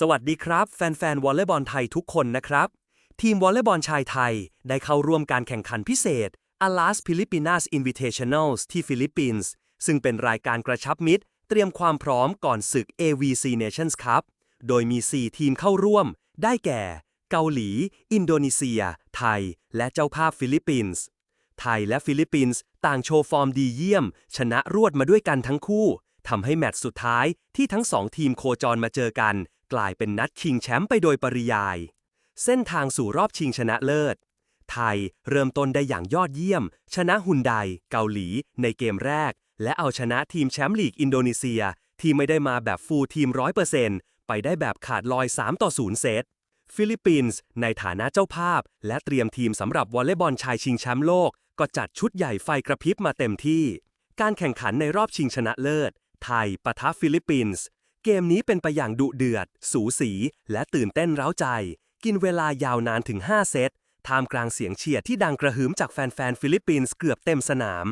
สวัสดีครับ แฟนๆวอลเลย์บอลไทยทุกคนนะครับ ทีมวอลเลย์บอลชายไทย ได้เข้าร่วมการแข่งขันพิเศษ Alas Filipinas Invitationals ที่ฟิลิปปินส์ซึ่งเป็นรายการกระชับมิตร เตรียมความพร้อมก่อนศึก AVC Nations Cup โดยมี 4 ทีมเข้าร่วม ได้แก่ เกาหลี อินโดนีเซีย ไทย และเจ้าภาพฟิลิปปินส์ไทยและฟิลิปปินส์ต่างโชว์ฟอร์มดีเยี่ยม ชนะรวดมาด้วยกันทั้งคู่ทำให้แมตช์สุดท้ายที่ทั้งสองทีมโคจรมาเจอกัน กลายเป็นนัดชิงแชมป์ไปโดยปริยาย เส้นทางสู่รอบชิงชนะเลิศ ไทยเริ่มต้นได้อย่างยอดเยี่ยม ชนะฮุนไดเกาหลีในเกมแรก และเอาชนะทีมแชมป์ลีกอินโดนีเซีย ที่ไม่ได้มาแบบฟูลทีม100%ไปได้แบบขาดลอย 3 ต่อ 0 เซต ฟิลิปปินส์ในฐานะเจ้าภาพ และเตรียมทีมสำหรับวอลเลย์บอลชายชิงแชมป์โลก ก็จัดชุดใหญ่ไฟกระพริบมาเต็มที่ การแข่งขันในรอบชิงชนะเลิศ ไทยปะทะฟิลิปปินส์ เกมนี้เป็นไปอย่างดุเดือด สูสี และตื่นเต้นเร้าใจ กินเวลายาวนานถึง 5 เซตท่ามกลางเสียงเชียร์ที่ดังกระหึ่มจากแฟนๆฟิลิปปินส์เกือบเต็มสนาม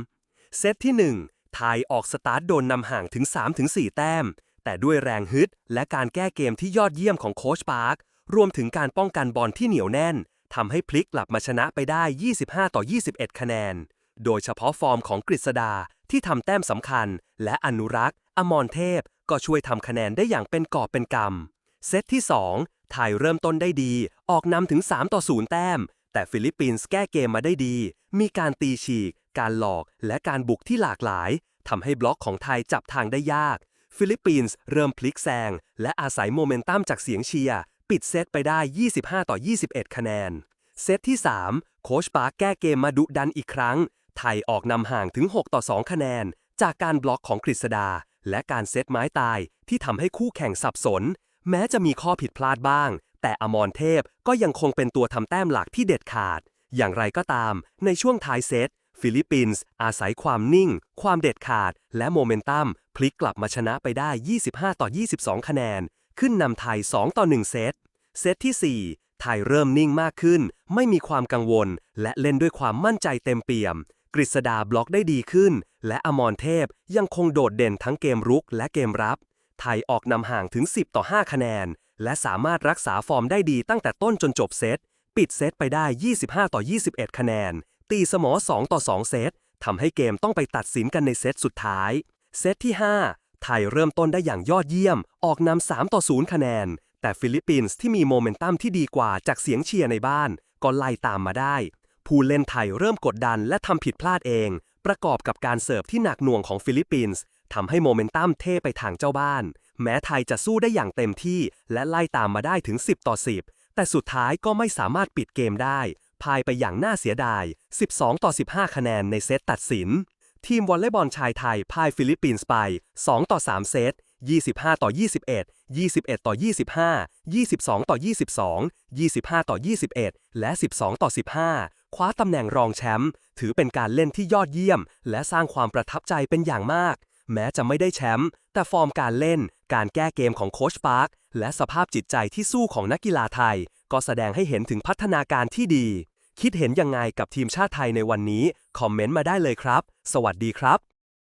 เซตที่ 1 ไทยออกสตาร์ทโดนนำห่างถึง 3-4 แต้ม แต่ด้วยแรงฮึด และการแก้เกมที่ยอดเยี่ยมของโค้ชปาร์ค รวมถึงการป้องกันบอลที่เหนียวแน่นทำให้พลิกกลับมาชนะไปได้ 25 ต่อ 21 คะแนน โดยเฉพาะฟอร์มของกฤษดาที่ทำแต้มสำคัญ และอนุรักษ์ อมรเทพ ก็ช่วยทำคะแนนได้อย่างเป็นกอบเป็นกำเซตที่ 2 ไทยเริ่มต้นได้ดี ออกนำถึง 3 ต่อ 0 แต้ม แต่ฟิลิปปินส์แก้เกมมาได้ดี มีการตีฉีก การหลอกและการบุกที่หลากหลายทำให้บล็อกของไทยจับทางได้ยาก ฟิลิปปินส์เริ่มพลิกแซง และอาศัยโมเมนตัมจากเสียงเชียร์ปิดเซตไปได้ 25 ต่อ 21 คะแนน เซตที่ 3 โคชปาร์แก้เกมมาดุดันอีกครั้ง ไทยออกนำห่างถึง 6 ต่อ 2 คะแนน จากการบล็อกของกฤษดา และการเซตไม้ตายที่ทำให้คู่แข่งสับสน แม้จะมีข้อผิดพลาดบ้าง แต่อมรเทพก็ยังคงเป็นตัวทำแต้มหลักที่เด็ดขาด อย่างไรก็ตาม ในช่วงท้ายเซตฟิลิปปินส์อาศัยความนิ่ง ความเด็ดขาด และโมเมนตัมพลิกกลับมาชนะไปได้ 25 ต่อ 22 คะแนน ขึ้นนำไทย 2 ต่อ 1 เซต เซตที่ 4 ไทยเริ่มนิ่งมากขึ้น ไม่มีความกังวล และเล่นด้วยความมั่นใจเต็มเปี่ยม กฤษดาบล็อกได้ดีขึ้น และอมรเทพยังคงโดดเด่นทั้งเกมรุกและเกมรับ ไทยออกนำห่างถึง 10 ต่อ 5 คะแนน และสามารถรักษาฟอร์มได้ดีตั้งแต่ต้นจนจบเซต ปิดเซตไปได้ 25 ต่อ 21 คะแนน ตีเสมอ 2 ต่อ 2 เซตทำให้เกมต้องไปตัดสินกันในเซตสุดท้าย เซตที่ 5 ไทยเริ่มต้นได้อย่างยอดเยี่ยม ออกนำ 3 ต่อ 0 คะแนน แต่ฟิลิปปินส์ที่มีโมเมนตัมที่ดีกว่าจากเสียงเชียร์ในบ้าน ก็ไล่ตามมาได้ ผู้เล่นไทยเริ่มกดดันและทำผิดพลาดเอง ประกอบกับการเสิร์ฟที่หนักหน่วงของฟิลิปปินส์ทำให้โมเมนตัมเทไปทางเจ้าบ้าน แม้ไทยจะสู้ได้อย่างเต็มที่และไล่ตามมาได้ถึง 10 ต่อ 10 แต่สุดท้ายก็ไม่สามารถปิดเกมได้พายไปอย่างน่าเสียดาย 12 ต่อ 15 คะแนนในเซตตัดสิน ทีมวอลเลย์บอลชายไทยพ่ายฟิลิปปินส์ไป 2 ต่อ 3 เซต 25 ต่อ 21 21 ต่อ 25 22 ต่อ 22 25 ต่อ 21 และ 12 ต่อ 15 คว้าตำแหน่งรองแชมป์ถือเป็นการเล่นที่ยอดเยี่ยม และสร้างความประทับใจเป็นอย่างมาก แม้จะไม่ได้แชมป์แต่ฟอร์มการเล่น การแก้เกมของโคชปาร์คและสภาพจิตใจที่สู้ของนักกีฬาไทย ก็แสดงให้เห็นถึงพัฒนาการที่ดี คิดเห็นยังไงกับทีมชาติไทยในวันนี้ คอมเมนต์มาได้เลยครับ สวัสดีครับ